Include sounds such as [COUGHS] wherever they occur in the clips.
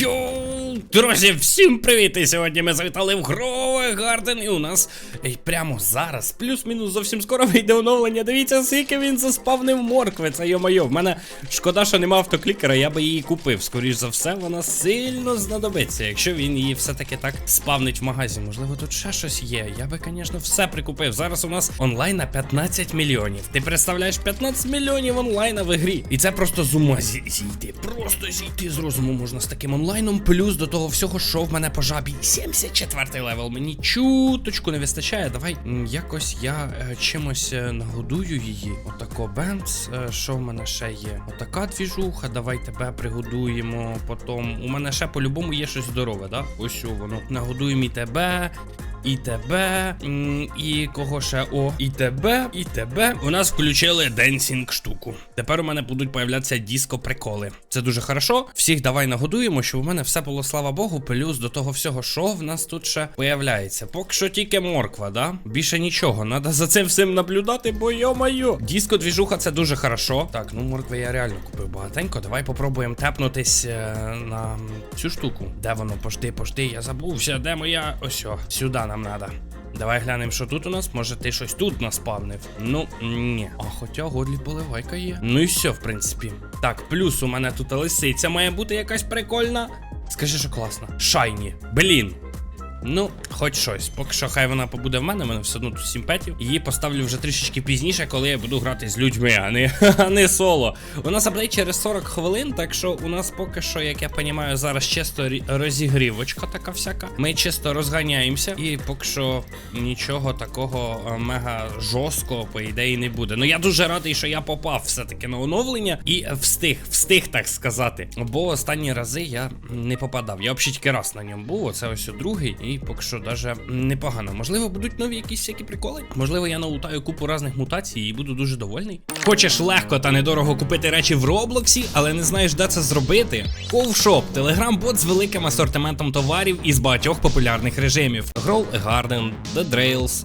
Йоу, друзі, всім привіт! І сьогодні ми завітали в Грове Гарден, і у нас ей, прямо зараз, плюс-мінус зовсім скоро вийде оновлення. Дивіться, скільки він заспавнив моркви. Це йо-моє. В мене шкода, що нема автоклікера, я би її купив. Скоріш за все, вона сильно знадобиться, якщо він її все-таки так спавнить в магазі. Можливо, тут ще щось є. Я би, звісно, все прикупив. Зараз у нас онлайн на 15 мільйонів. Ти представляєш 15 мільйонів онлайна в ігрі. І це просто з ума зійти. Просто зійти з розуму можна з таким онлайном. Плюс до того всього, що в мене по жабі 74 левел. Мені чуточку не вистачає. Давай якось я е, чимось е, нагодую її. Отако бенц. Е, що в мене ще є? Отака двіжуха. Давай тебе пригодуємо. Потім у мене ще по-любому є щось здорове, да? Ось воно. Нагодуємо і тебе. І тебе, і кого ще о, і тебе, і тебе. У нас включили денсінг штуку. Тепер у мене будуть появлятися диско приколи. Це дуже хорошо. Всіх давай нагодуємо, щоб у мене все було, слава Богу, плюс до того всього, що в нас тут ще появляється. Поки що тільки морква, да? Більше нічого. Надо за цим всім наблюдати, бо йо-моє. Диско двіжуха це дуже хорошо. Так, ну моркви я реально купив багатенько. Давай попробуємо тепнутись е, на цю штуку. Де воно? Пожди, пожди, я забувся. Де моя? Ось сюди нам надо. Давай глянемо, що тут у нас. Може, ти щось тут наспавнив? Ну, ні. А хоча годлі поливайка є. Ну і все, в принципі. Так, плюс у мене тут лисиця має бути якась прикольна. Скажи, що класна. Шайні. Блін. Ну, хоч щось. Поки що хай вона побуде в мене, в мене все одно тут 7 петів. Її поставлю вже трішечки пізніше, коли я буду грати з людьми, а не, [LAUGHS] а не соло. У нас апдейт через 40 хвилин, так що у нас поки що, як я розумію, зараз чисто розігрівочка така всяка. Ми чисто розганяємося, і поки що нічого такого е, мега жорсткого, по ідеї, не буде. Ну я дуже радий, що я попав все-таки на оновлення і встиг, встиг так сказати. Бо останні рази я не попадав. Я взагалі тільки раз на ньому був. Оце ось другий, і поки що даже непогано. Можливо, будуть нові якісь всякі приколи. Можливо, я налутаю купу різних мутацій і буду дуже довольний. Хочеш легко та недорого купити речі в Роблоксі, але не знаєш, де це зробити? Ковшоп телеграм-бот з великим асортиментом товарів із багатьох популярних режимів: Grow a Garden, The Drails,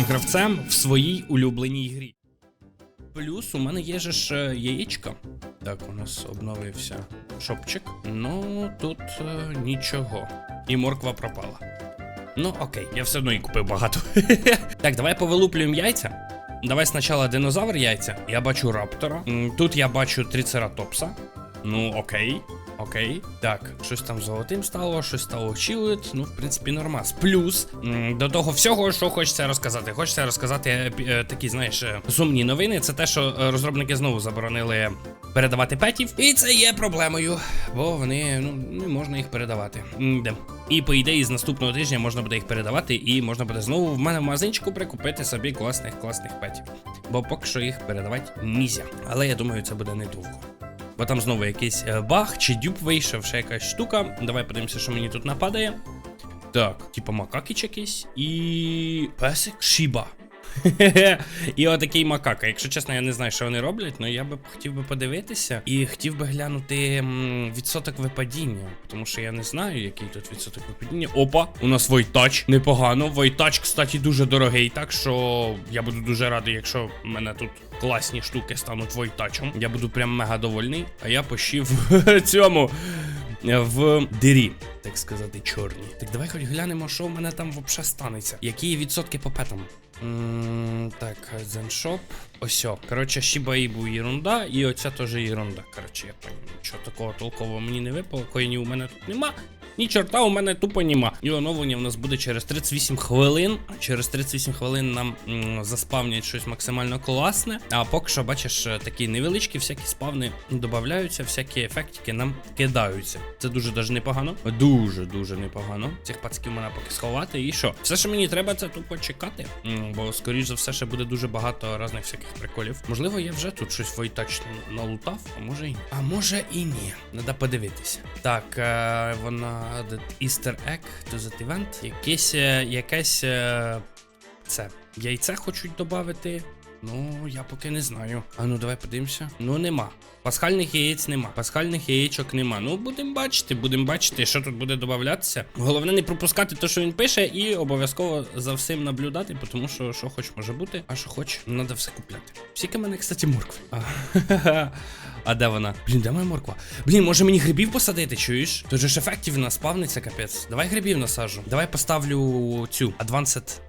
гравцем в своїй улюбленій грі. Плюс у мене є же ж е, яєчко. Так, у нас обновився шопчик. Ну тут е, нічого. І морква пропала. Ну окей, я все одно і купив багато. [LAUGHS] так, давай повилуплюємо яйця. Давай спочатку динозавр яйця. Я бачу раптора. Тут я бачу трицератопса. Ну, окей. Окей. Так, щось там золотим стало, щось стало чилит. Ну, в принципі, нормас. Плюс до того всього, що хочеться розказати. Хочеться розказати е, е, такі, знаєш, е, сумні новини. Це те, що розробники знову заборонили передавати петів. І це є проблемою, бо вони ну не можна їх передавати. М-де. І по ідеї з наступного тижня можна буде їх передавати, і можна буде знову в мене в магазинчику прикупити собі класних класних петів. Бо поки що їх передавати нельзя. Але я думаю, це буде недовго. Бо там знову якийсь е, баг чи дюб вийшов, ще якась штука. Давай подивимося, що мені тут нападає. Так, типа макакіч якийсь і. Песик Шіба. І отакий макака. Якщо чесно, я не знаю, що вони роблять, але я би хотів би подивитися і хотів би глянути відсоток випадіння. Тому що я не знаю, який тут відсоток випадіння. Опа, у нас Войтач. Непогано. Войтач, кстати, дуже дорогий, так що я буду дуже радий, якщо мене тут класні штуки стануть Войтачем. Я буду прям мега довольний. А я пощів [LAUGHS] цьому в дирі, так сказати, чорні. Так давай хоч глянемо, що в мене там взагалі станеться. Які відсотки по петам? Mm, Так, Зеншоп. Осьо. Коротше, Шіба Ібу єрунда, і оця теж єрунда. Коротше, я понял. Нічого такого толкового мені не випало, коїнів у мене тут нема. Ні чорта у мене тупо нема. І оновлення у нас буде через 38 хвилин. Через 38 хвилин нам м, заспавнять щось максимально класне. А поки що, бачиш, е, такі невеличкі всякі спавни додаються, всякі ефектики нам кидаються. Це дуже даже непогано. Дуже дуже непогано. Цих пацків мене поки сховати. І що? Все, що мені треба, це тупо чекати. М, Бо, скоріш за все, ще буде дуже багато різних всяких приколів. Можливо, я вже тут щось войтач налутав, а може і ні. А може і ні. Треба подивитися. Так, е, вона Easter egg to that event. Якесь, е, якесь е, це. Яйце хочуть додати. Ну, я поки не знаю. А ну давай подивимося. Ну, нема. Пасхальних яєць нема. Пасхальних яєчок нема. Ну, будемо бачити, будемо бачити, що тут буде додаватися. Головне не пропускати те, що він пише, і обов'язково за всім наблюдати, тому що що хоч може бути, а що хоч, треба все купляти. Всіка мене, кстати, моркви. [LAUGHS] А, де вона? Блін, де моя морква? Блін, може мені грибів посадити, чуєш? Тут же ж ефектів на спавниться, капець. Давай грибів насаджу. Давай поставлю цю Advanced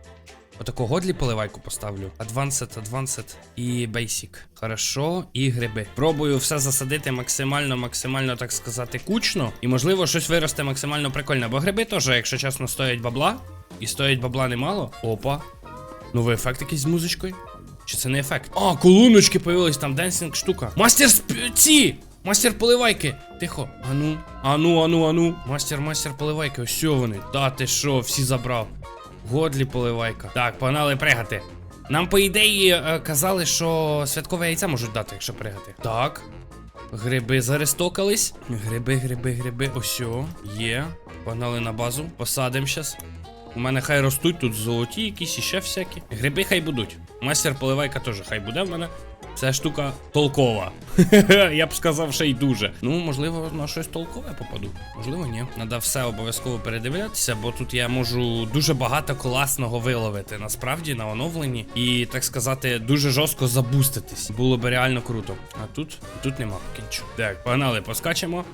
Отаку годлі поливайку поставлю. Advanced, Advanced і Basic. Хорошо, і гриби. Пробую все засадити максимально, максимально, так сказати, кучно. І можливо щось виросте максимально прикольне. Бо гриби теж, якщо чесно, стоять бабла. І стоять бабла немало. Опа. Новий ефект якийсь з музичкою. Чи це не ефект? А, колоночки появились, там денсінг штука. Мастер ці! Мастер поливайки! Тихо. Ану, ану, ану, ану. Мастер, мастер поливайки. Ось вони. Та ти що, всі забрав. Годлі поливайка. Так, погнали пригати. Нам, по ідеї, е, казали, що святкове яйця можуть дати, якщо пригати. Так. Гриби заристокались. Гриби, гриби, гриби. Осьо. Є. Погнали на базу. Посадимо щас. У мене хай ростуть тут золоті якісь і ще всякі. Гриби хай будуть. Мастер поливайка теж хай буде в мене. Ця штука толкова. [LAUGHS] Я б сказав, ще й дуже. Ну, можливо, на щось толкове попаду. Можливо, ні. Надо все обов'язково передивлятися, бо тут я можу дуже багато класного виловити. Насправді на оновленні. І, так сказати, дуже жорстко забуститись. Було би реально круто. А тут тут нема поки нічого. Так, погнали, поскачемо.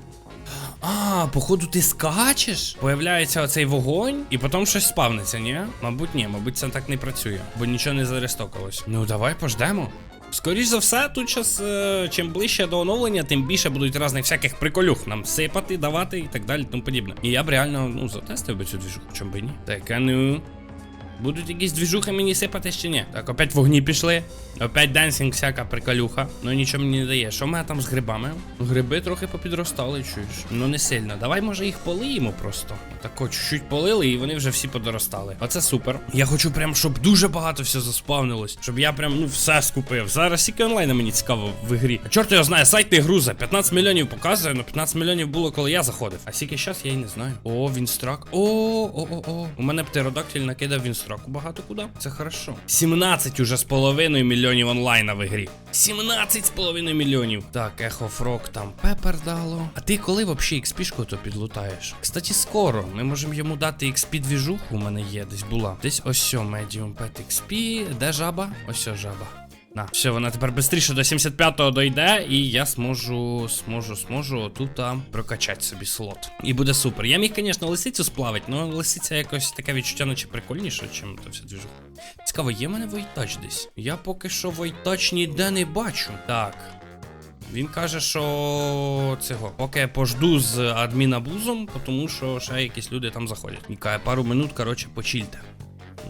А, походу, ти скачеш? Появляється оцей вогонь, і потім щось спавниться, ні? Мабуть, ні, мабуть, це так не працює, бо нічого не заристокалось. Ну, давай пождемо. Скоріш за все, тут час, е, чим ближче до оновлення, тим більше будуть різних всяких приколюх нам сипати, давати і так далі, тому подібне. І я б реально ну, затестив би цю двіжуху, чому би ні. Так, а ну. Будуть якісь двіжухи мені сипати чи ні? Так, опять вогні пішли. Опять денсінг, всяка приколюха. Ну нічого мені не дає. Що в мене там з грибами? Гриби трохи попідростали, чуєш. Ну не сильно. Давай, може, їх полиємо просто. Тако чуть-чуть полили, і вони вже всі подоростали. Оце супер. Я хочу прям, щоб дуже багато все заспавнилось. Щоб я прям ну все скупив. Зараз тільки онлайн мені цікаво в ігрі. А чорт його знає, сайт не груза. 15 мільйонів показує, ну 15 мільйонів було, коли я заходив. А скільки зараз, я й не знаю. О, Вінстрак. О, о, о, о. У мене птеродактиль накидав він Вінстраку багато куди. Це хорошо. 17 уже з половиною мільйонів онлайна в ігрі. 17 з половиною мільйонів. Так, Ехофрок там пепер дало. А ти коли взагалі XP-шку то підлутаєш? Кстати, скоро. Ми можемо йому дати XP двіжуху. У мене є, десь була. Десь ось що, Medium Pet XP. Де жаба? Ось жаба. На, все, вона тепер швидше до 75-го дойде, і я зможу, зможу, зможу тут прокачати собі слот. І буде супер. Я міг, звісно, лисицю сплавити, але лисиця якось таке відчуття, наче прикольніше, чим то все двіжуха. Цікаво, є в мене войтач десь? Я поки що войтач ніде не бачу. Так. Він каже, що цього, поки я пожду з адмінабузом, тому що ще якісь люди там заходять. І каже, пару минут, коротше, почільте.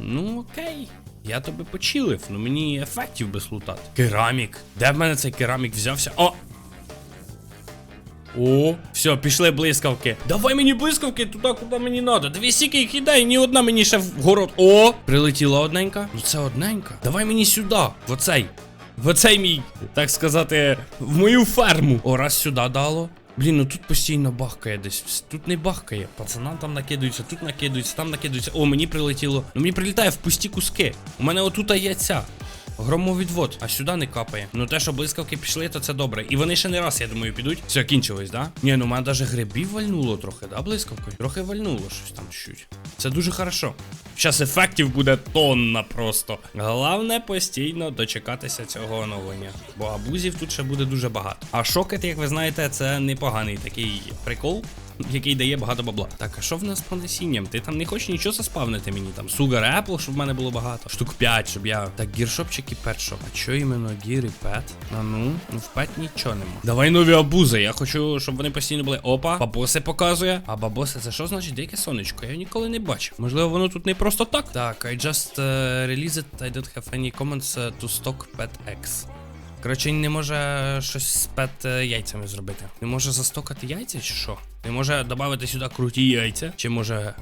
Ну, окей. Я тобі почилив, ну мені ефектів би слутати. Керамік. Де в мене цей керамік взявся? О! О, все, пішли блискавки. Давай мені блискавки туди, куди мені треба. Дві сіки їх кидай, ні одна мені ще в город. О! Прилетіла одненька. Ну це одненька. Давай мені сюди, в оцей. В оцей мій, так сказати, в мою ферму. О, раз сюди дало. Блін, ну тут постійно бахкає десь. Тут не бахкає. Пацанам там накидаються, тут накидаються, там накидаються. О, мені прилетіло. Ну мені прилітає в пусті куски. У мене отут є ця. Громовідвод, а сюди не капає. Ну те, що блискавки пішли, то це добре. І вони ще не раз, я думаю, підуть. Все, кінчилось, да? Ні, ну мене навіть грибів вальнуло трохи, да, блискавкою? Трохи вальнуло щось там чуть. Це дуже хорошо. Зараз ефектів буде тонна просто. Головне постійно дочекатися цього оновлення. Бо абузів тут ще буде дуже багато. А шокет, як ви знаєте, це непоганий такий прикол. Який дає багато бабла. Так, а що в нас по насінням? Ти там не хочеш нічого заспавнити мені? Там Sugar Apple, щоб в мене було багато. Штук 5, щоб я. Так, гіршопчик і петшоп. А що іменно гір і пет? А ну, ну в пет нічого нема. Давай нові абузи. Я хочу, щоб вони постійно були. Опа, бабоси показує. А бабоси, це що значить дике сонечко? Я ніколи не бачив. Можливо, воно тут не просто так. Так, I just uh, released, I don't have any comments uh, to stock pet X. Коротше, він не може щось з пет е, яйцями зробити. Не може застокати яйця чи що? Не може додати сюди круті яйця, чи може.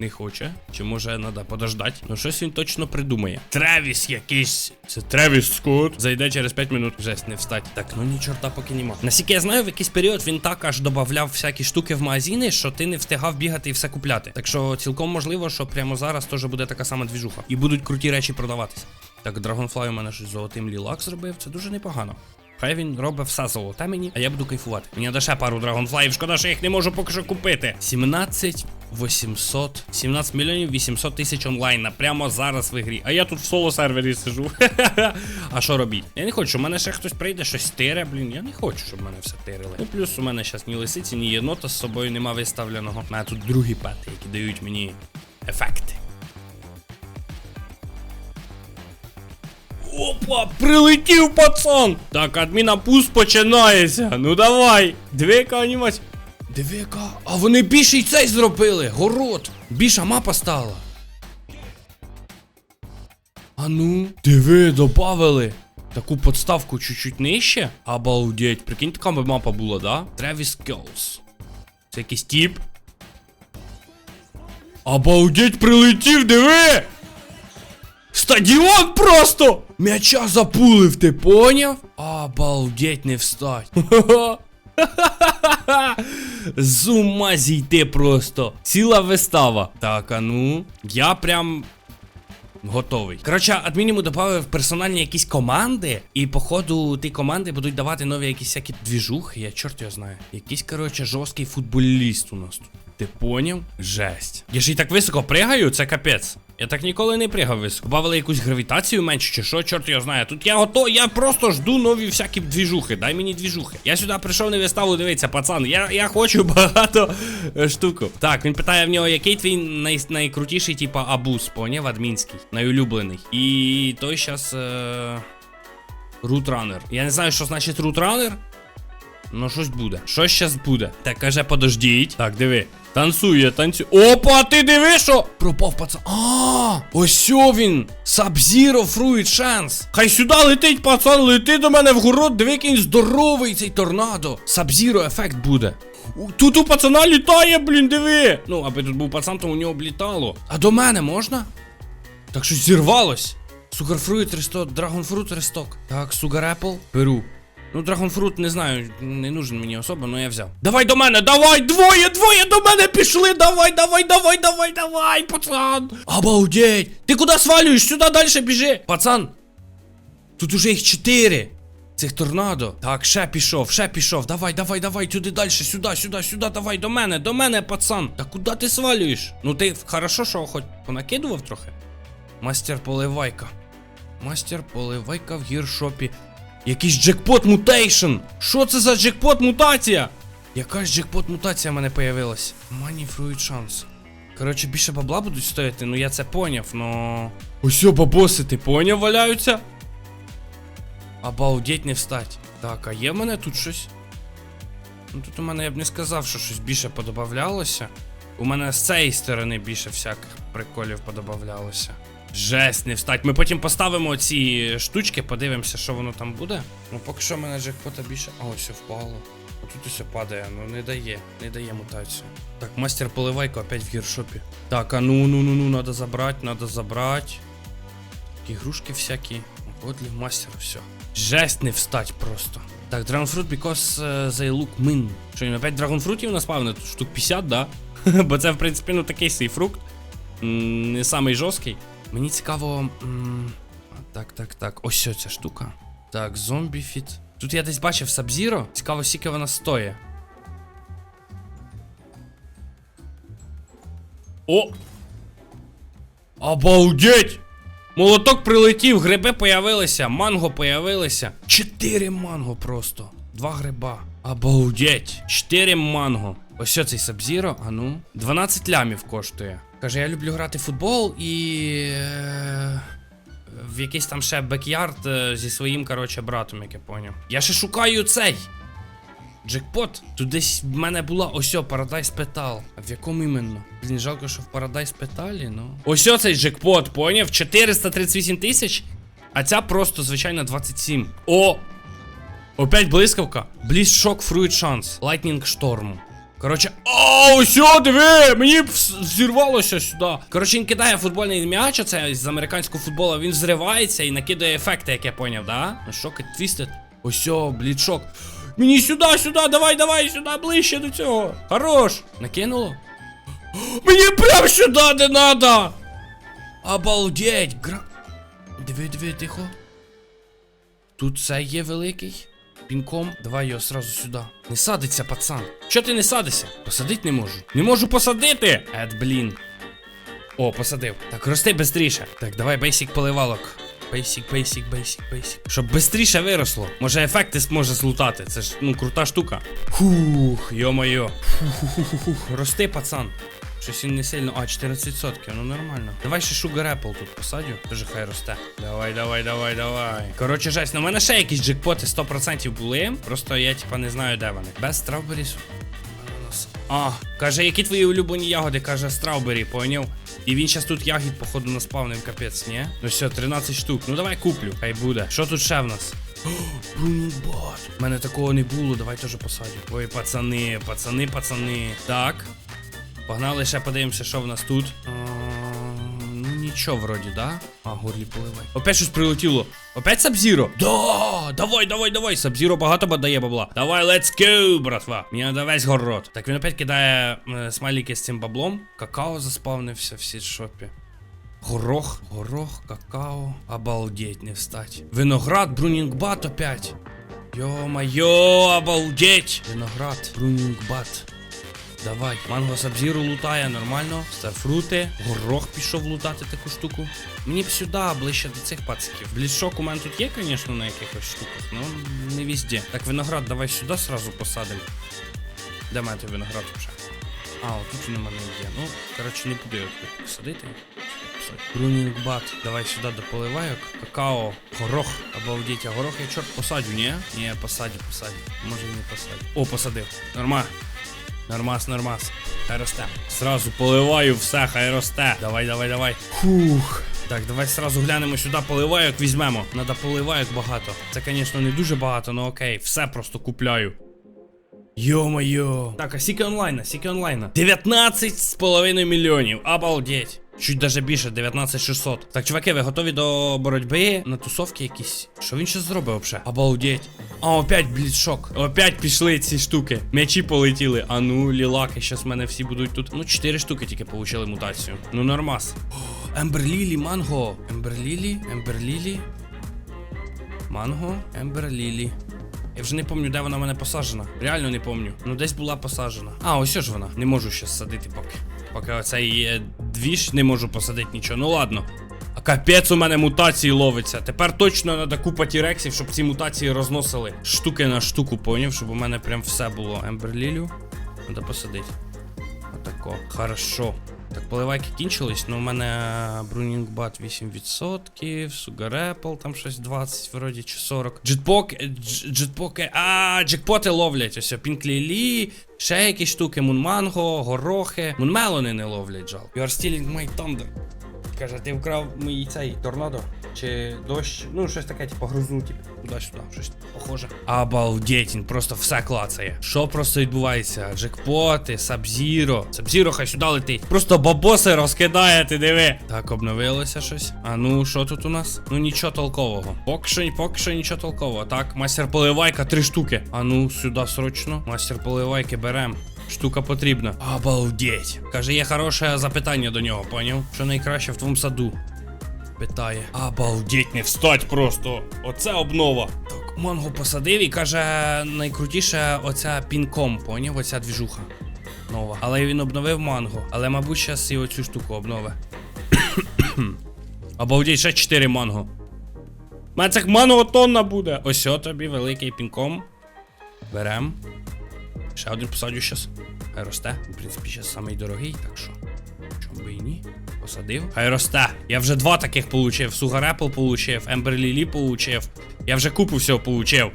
Не хоче, чи може треба подождати. Ну щось він точно придумає. Тревіс якийсь. Це Тревіс Скотт. Зайде через 5 минут. Жесть, не встать. Так, ну ні чорта поки нема. Наскільки я знаю, в якийсь період він так аж додавав всякі штуки в магазини, що ти не встигав бігати і все купляти. Так що цілком можливо, що прямо зараз теж буде така сама двіжуха. І будуть круті речі продаватися. Так, Dragonfly у мене щось золотим лілак зробив. Це дуже непогано. Хай він робить все золоте мені, а я буду кайфувати. Мені треба ще пару драгонфлаїв, шкода, що я їх не можу поки що купити. 17 800, 17 мільйонів 800 тисяч онлайна. Прямо зараз в ігрі. А я тут в соло сервері сижу. [LAUGHS] а що робіть? Я не хочу, щоб мене ще хтось прийде, щось тире, блін. Я не хочу, щоб мене все тирили. Ну плюс у мене зараз ні лисиці, ні єнота з собою нема виставленого. У мене тут другі пети, які дають мені ефекти. Опа, прилетів пацан! Так, адмінапуст починається. Ну давай. Двійка анімація. Двійка. А вони більше й цей зробили. Город. Більша мапа стала. А ну. Диви, добавили. Таку подставку чуть-чуть нижче. Обалдеть. Прикинь, така мапа була, да? Travis Kells. Це якийсь тип. Обалдеть, прилетів, диви! Стадіон просто! М'яча запулив, ти поняв? Обалдеть, не встать. [LAUGHS] З ума зійти просто. Ціла вистава. Так, а ну. Я прям. Готовий. Коротше, адмін йому додав персональні якісь команди, і походу ті команди будуть давати нові якісь всякі двіжухи, я чорт його знаю. Якийсь, коротше, жорсткий футболіст у нас тут. Ти поняв? Жесть. Я ж і так високо пригаю, це капець. Я так ніколи не пригав високо. Бавили якусь гравітацію менше, чи що, чорт його знає. Тут я готов, я просто жду нові всякі двіжухи. Дай мені двіжухи. Я сюди прийшов на виставу, дивіться, пацан. Я, я хочу [LAUGHS] багато е, штуку. Так, він питає в нього, який твій най, найкрутіший, типа, абуз, поняв, адмінський, найулюблений. І той щас. Е... Рутранер. Я не знаю, що значить рутранер. Ну, щось буде. Щось щас буде. Так, каже, подождіть. Так, диви. Танцює, танцює. Опа, ти диви, що? Пропав пацан. А, ось він. Сабзіро фруїт шанс. Хай сюди летить, пацан, лети до мене в город, диви, який здоровий цей торнадо. Сабзіро ефект буде. Тут у пацана літає, блін, диви. Ну, аби тут був пацан, то у нього б літало. А до мене можна? Так щось зірвалось. Сугарфруїт ресток, драгонфрут ресток. Так, сугар Apple. Беру. Ну, драгонфрут не знаю, не нужен мені особо, але я взяв. Давай до мене, давай! Двоє, двоє до мене пішли! Давай, давай, давай, давай, давай, пацан! Обалдеть! Ти куди свалюєш? Сюди далі біжи! Пацан! Тут уже їх чотири! Цих торнадо. Так, ще пішов, ще пішов. Давай, давай, давай, сюди далі, сюди, сюди, сюди, давай, до мене, до мене, пацан. Та куди ти свалюєш? Ну ти хорошо, що хоч понакидував трохи. Мастер поливайка. Мастер поливайка в гіршопі. Якийсь джекпот мутейшн! Що це за джекпот мутація? Якась джекпот мутація в мене появилась. Fruit chance. Коротше, більше бабла будуть стояти, ну я це поняв, но. Ось бабоси, ти поняв, валяються? Обалдеть не встать. Так, а є в мене тут щось? Ну тут у мене я б не сказав, що щось більше подобавлялося. У мене з цієї сторони більше всяких приколів подобавлялося. Жесть, не встать. Ми потім поставимо ці штучки, подивимося, що воно там буде. Ну поки що в мене джекпота більше. А, ось впало. А тут усе падає, ну не дає, не дає мутацію. Так, мастер поливайка опять в гіршопі. Так, а ну ну ну ну надо забрать, надо забрать. Ігрушки всякі. Годлі мастер, все. Жесть не встать просто. Так, Dragonfruit because uh, they look mean. Що, він опять драгонфрутів наспавне? Тут штук 50, да? [LAUGHS] Бо це, в принципі, ну такий свій фрукт. Не самий жорсткий. Мені цікаво. м, Так, так, так. Ось що ця штука. Так, зомбі фіт. Тут я десь бачив Сабзіро. Цікаво, скільки вона стоїть. О! Обалдеть! Молоток прилетів, гриби появилися, манго появилися. Чотири манго просто. Два гриба. Обалдеть. Чотири манго. Ось цей Сабзіро, а ну. 12 лямів коштує. Каже, я люблю грати в футбол і. е, В якийсь там ще бекярд е, зі своїм, коротше, братом, як я поняв. Я ще шукаю цей. Джекпот. Тут десь в мене була ось о, Paradise Petal. А в якому іменно? Блін, жалко, що в Paradise Petal, ну. Ось о цей джекпот, поняв? 438 тисяч. А ця просто, звичайно, 27. О! Опять блискавка. Бліз шок фруїт шанс. Lightning шторму. Коротше, о, ось о, диви! Мені зірвалося сюди. Коротше, він кидає футбольний м'яч, оце з американського футболу, він взривається і накидає ефекти, як я поняв, да? Ну що, твістед? Ось о, блічок. Мені сюди, сюди, давай, давай, сюди, ближче до цього. Хорош. Накинуло? Мені прям сюди не надо! Обалдеть! Гра... Диви, диви, тихо. Тут це є великий. Пінком, давай його сразу сюди. Не садиться, пацан. Чо ти не садишся? Посадить не можу. Не можу посадити! Ед, блін. О, посадив. Так, рости бистріше. Так, давай бейсік поливалок. Бейсік, бейсік, бейсік, бейсік. Щоб бистріше виросло. Може ефекти зможе злутати. Це ж ну крута штука. Фух, йо-моє. Рости, пацан. Щось він не сильно. А, 14%, ну нормально. Давай ще Sugar Apple тут посадю. Дуже хай росте. Давай, давай, давай, давай. Коротше, жесть, ну в мене ще якісь джекпоти 100% були. Просто я типа не знаю, де вони. Без Strawberries. А, каже, які твої улюблені ягоди? Каже, Strawberry, поняв. І він зараз тут ягід, походу, наспавнив капець, ні? Ну все, 13 штук. Ну давай куплю. Хай буде. Що тут ще в нас? Брунбот. У мене такого не було, давай теж посадю. Ой, пацани, пацани, пацани. Так. Погнали, ще подивимося, що в нас тут. А, ну нічого вроді, да? А, горлі поливай. Опять щось прилетіло. Опять Сабзіро? Да! Давай, давай, давай. Сабзіро багато дає бабла. Давай, let's go, братва. Мені надо весь город. Так, він опять кидає е, смайлики з цим баблом. Какао заспавнився в сітшопі. Горох, горох, какао. Обалдеть, не встать. Виноград, брунінгбат опять. Йо-майо, обалдеть. Виноград, брунінгбат. Давай, манго сабзіру лутає нормально. Старфрути. Горох пішов лутати таку штуку. Мені б сюди, ближче до цих пациків. Блізшок у мене тут є, звісно, на якихось штуках, але не везде. Так, виноград давай сюди сразу посадимо. Де мати виноград вже? А, отут він у мене є. Ну, коротше, не буду його тут посадити. Брунінгбат, давай сюди до. Какао, горох, обалдеть, а горох я чорт посадю, ні? Ні, посадю, посадю. Може і не посадю. О, посадив. Нормально. Нормас, нормас. Хай росте. Сразу поливаю все, хай росте. Давай, давай, давай. Фух. Так, давай сразу глянемо сюди, поливайок візьмемо. Надо поливайок багато. Це, звісно, не дуже багато, але окей, все просто купляю. Йо-моє. Так, а сіки онлайна, сіки онлайна. 19 з половиною мільйонів. Обалдеть. Чуть даже більше, 19 600. Так, чуваки, ви готові до боротьби на тусовки якісь? Що він ще зробив взагалі? Обалдеть. А, опять блідшок. Опять пішли ці штуки. М'ячі полетіли. А ну, лілаки, щас мене всі будуть тут. Ну, 4 штуки тільки получили мутацію. Ну, нормас. Емберлілі, манго. Емберлілі, Емберлілі. Манго, Емберлілі. Я вже не пам'ятаю, де вона в мене посаджена. Реально не пам'ятаю. Ну десь була посаджена. А, ось ж вона. Не можу ще садити поки. Поки оцей е, двіж не можу посадити нічого. Ну ладно. А капець у мене мутації ловиться. Тепер точно треба купа тірексів, щоб ці мутації розносили штуки на штуку, поняв, щоб у мене прям все було. Емберлілю. Треба посадити. Отако. Хорошо. Так, поливайки кінчились, ну у мене Брунінгбат 8%, Sugar Apple там щось 20 вроді чи 40. Джетпок, дж- джетпоки, а, джекпоти ловлять. Ось Пінклілі, ще якісь штуки, Мунманго, горохи. Мунмелони не ловлять, жал. You are stealing my thunder. Каже, ти вкрав мій цей торнадо чи дощ, ну щось таке, типу грозу, типу, туди-сюди, щось похоже. Обалдеть, він просто все клацає. Що просто відбувається? Джекпоти, Сабзіро. Сабзіро хай сюди летить. Просто бабоси розкидає, ти диви. Так, обновилося щось. А ну, що тут у нас? Ну нічого толкового. Поки що, поки що нічого толкового. Так, мастер поливайка, три штуки. А ну, сюди срочно. Мастер поливайки берем. Штука потрібна. Обалдеть. Каже, є хороше запитання до нього, поняв? Що найкраще в твоєму саду? Питає. Обалдеть, не встать просто. Оце обнова. Так, манго посадив і каже, найкрутіше оця пінком, поняв? Оця двіжуха. Нова. Але він обновив манго. Але, мабуть, зараз і оцю штуку обновить. [COUGHS] Обалдеть, ще 4 манго. Цих манго тонна буде. Ось тобі великий пінком. Берем. Ще один посадю щас. Хай росте. В принципі, ще самий дорогий, так що. Чому би і ні? Посадив. Хай росте. Я вже два таких получив. Сугар Apple получив, Ембер Лілі получив. Я вже купу всього получив.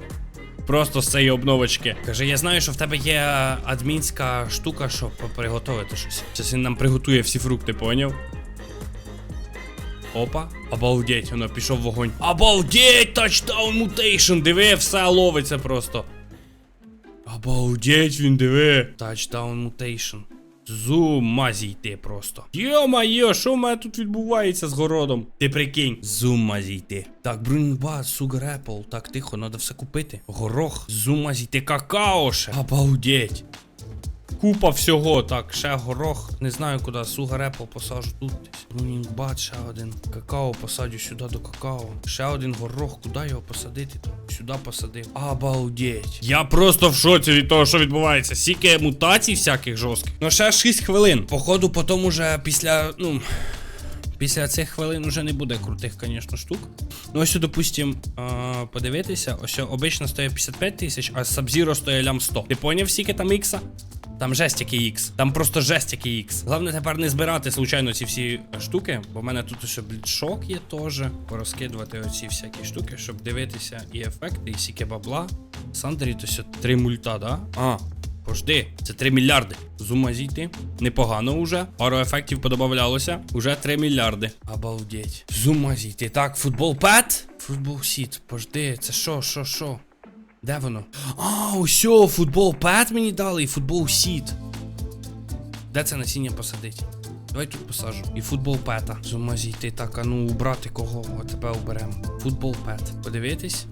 Просто з цієї обновочки. Каже, я знаю, що в тебе є адмінська штука, щоб приготувати щось. Зараз він нам приготує всі фрукти, поняв? Опа, обалдеть, воно пішов вогонь. Обалдеть, тачдаун мутейшн, диви, все ловиться просто. Обалдеть він диви. Тачдаун мутейшн. Зума зійти просто. Йо-майо, що в мене тут відбувається з городом? Ти прикинь, зума зійти. Так, бруньба, сугар Apple. Так, тихо, треба все купити. Горох, зума ума зійти, какао ще. Обалдеть. Купа всього. Так, ще горох. Не знаю куди. Сугар Apple посаджу тут десь. Брунінг ще один. Какао посадю сюди до какао. Ще один горох. Куди його посадити? Сюди посадив. Обалдеть. Я просто в шоці від того, що відбувається. Сіки мутацій всяких жорстких. Ну ще 6 хвилин. Походу, потім уже після. Ну. Після цих хвилин вже не буде крутих, звісно, штук. Ну, ось, допустим, подивитися, ось обично стоїть 55 тисяч, а Sub-Zero стоїть лям 100. Ти поняв, скільки там ікса? Там жесть який ікс. Там просто жесть який ікс. Головне тепер не збирати случайно ці всі штуки, бо в мене тут ще блідшок є теж. Порозкидувати оці всякі штуки, щоб дивитися і ефекти, і сіки бабла. Сандері то ще 3 мульта, да? А, Пожди, це 3 мільярди. З ума зійти. Непогано уже. Пару ефектів подобавлялося. Уже 3 мільярди. Обалдеть. З ума зійти. Так, футбол пет? Футбол сіт. Пожди, це що, що, що? Де воно? А, усьо, футбол пет мені дали і футбол сіт. Де це насіння посадить? Давай тут посажу. І футбол пета. З ума зійти. Так, а ну убрати кого? От тебе оберемо. Футбол пет. Подивитись.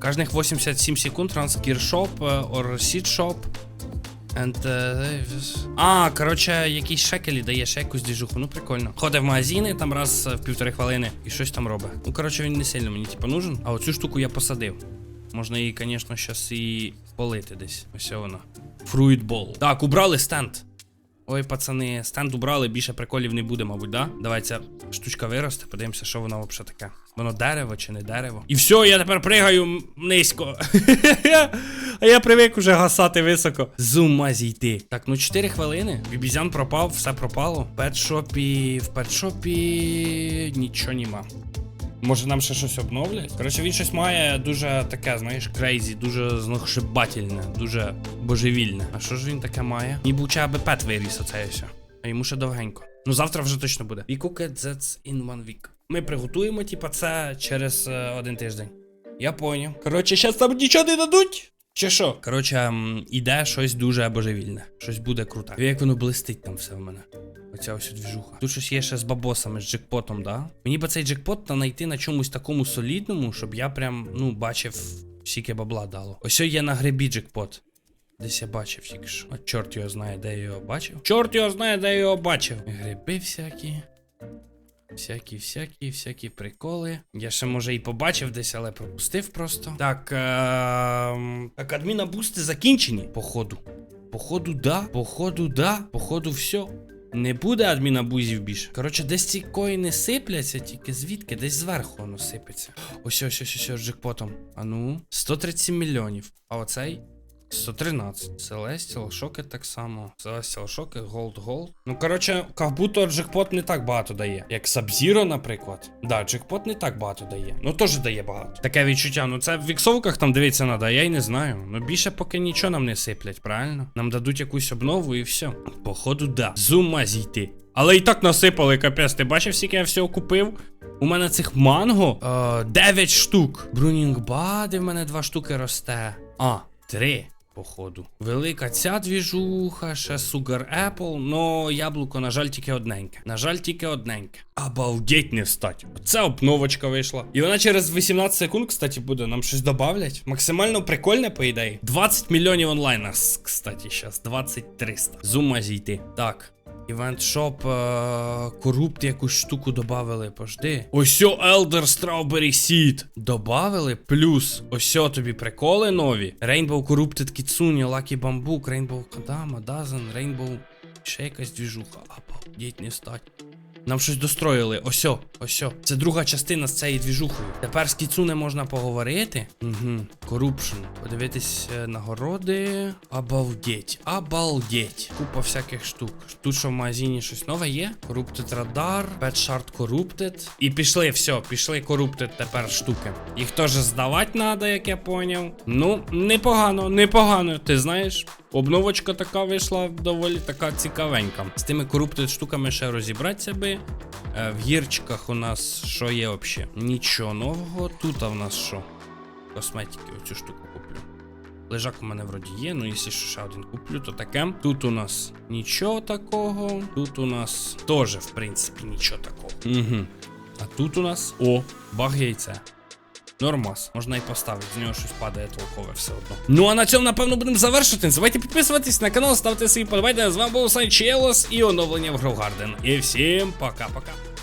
Кожних 87 секунд or Seed Shop. And, uh, а, коротше, якісь шекелі дає якусь двіжуху. Ну прикольно. Ходить в магазини там раз в півтори хвилини і щось там робить. Ну, коротше, він не сильно мені типу нужен. А оцю штуку я посадив. Можна її, звісно, щас і полити десь. Ось вона. Фруїтбол. Так, убрали стенд. Ой, пацани, стенд убрали, більше приколів не буде, мабуть, да? Давай ця штучка виросте, подивимося, що воно взагалі таке. Воно дерево чи не дерево. І все, я тепер пригаю низько. [LAUGHS] а я привик уже гасати високо. З ума зійти. Так, ну 4 хвилини. Бібізян пропав, все пропало. В петшопі. В петшопі нічого нема. Може нам ще щось обновлять? Коротше, він щось має дуже таке, знаєш, крейзі, дуже знохшибательне, дуже божевільне. А що ж він таке має? Ніби у тебе пет виріс оце і все. А йому ще довгенько. Ну завтра вже точно буде. We cook that's in one week. Ми приготуємо, типа, це через е, один тиждень. Я поняв. Коротше, зараз там нічого не дадуть. Чи що? Коротше, іде щось дуже божевільне. Щось буде круте. Як воно блистить там все в мене. Оця ось двіжуха. Тут щось є ще з бабосами, з джекпотом, да? Мені би цей джекпот та знайти на чомусь такому солідному, щоб я прям, ну, бачив, скільки бабла дало. Ось є на грибі джекпот. Десь я бачив тільки що. От чорт його знає, де я його бачив. Чорт його знає, де я його бачив. Гриби всякі. Всякі, всякі, всякі приколи. Я ще може і побачив десь, але пропустив просто. Так, ем... так, адміна бусти закінчені. Походу. Походу, да. Походу, да. Походу, все. Не буде адміна бузів більше. Коротше, десь ці коїни сипляться, тільки звідки? Десь зверху воно сипеться. Ось, ось, ось, ось, ось джекпотом. А ну, 137 мільйонів. А оцей 113. Celestial, Шокет так само. Celestial Шокет, Gold Gold. Ну, коротше, будто джекпот не так багато дає. Як Sub-Zero, наприклад. Да, джекпот не так багато дає. Ну теж дає багато. Таке відчуття. Ну це в віксовках там дивитися треба, я й не знаю. Ну більше поки нічого нам не сиплять, правильно? Нам дадуть якусь обнову і все. Походу, да. З ума зійти. Але і так насипали, капець. Ти бачив, скільки я всього купив? У мене цих манго е, 9 штук. Брунінг бади в мене 2 штуки росте. А, 3. Походу. Велика ця двіжуха, ще Sugar Apple, но яблуко, на жаль, тільки одненьке. На жаль, тільки одненьке. Обалдеть не встать. Оце обновочка вийшла. І вона через 18 секунд, кстати, буде. Нам щось добавлять. Максимально прикольне, по ідеї. 20 мільйонів онлайн, ас, кстати, зараз. 20 300. Зума зійти. Так. Івент шоп, е, корупт якусь штуку додавали, пожди. Осьо Elder Strawberry Seed. Добавили, плюс осьо тобі приколи нові. Rainbow Corrupted Kitsune, Lucky Bamboo, Rainbow Kadama, Dozen, Rainbow. Ще якась двіжуха. Обалдеть не стать. Нам щось достроїли. Осьо, осьо. Це друга частина з цієї двіжухою. Тепер з Кіцуне можна поговорити. Угу. Корупшн. Подивитись е, нагороди. Обалдеть. Обалдеть. Купа всяких штук. Тут що в магазині щось нове є? Corrupted Radar, Pet Shard Corrupted. І пішли, все, пішли Corrupted тепер штуки. Їх теж здавати треба, як я поняв. Ну, непогано, непогано. Ти знаєш, обновочка така вийшла доволі така цікавенька. З тими Corrupted штуками ще розібратися би. Е, в гірчиках у нас що є взагалі? Нічого нового. Тут в нас що? Косметики, оцю штуку куплю. Лежак у мене вроді є, ну якщо ще один куплю, то таке. Тут у нас нічого такого. Тут у нас теж, в принципі, нічого такого. Угу. А тут у нас. О, баг яйця. Нормас, можна і поставити, з нього щось падає толкове все одно. Ну а на цьому, напевно, будемо завершити. Не підписуватись на канал, ставте свої подобайки. З вами був Санчелос і оновлення в Гровгарден. І всім пока-пока.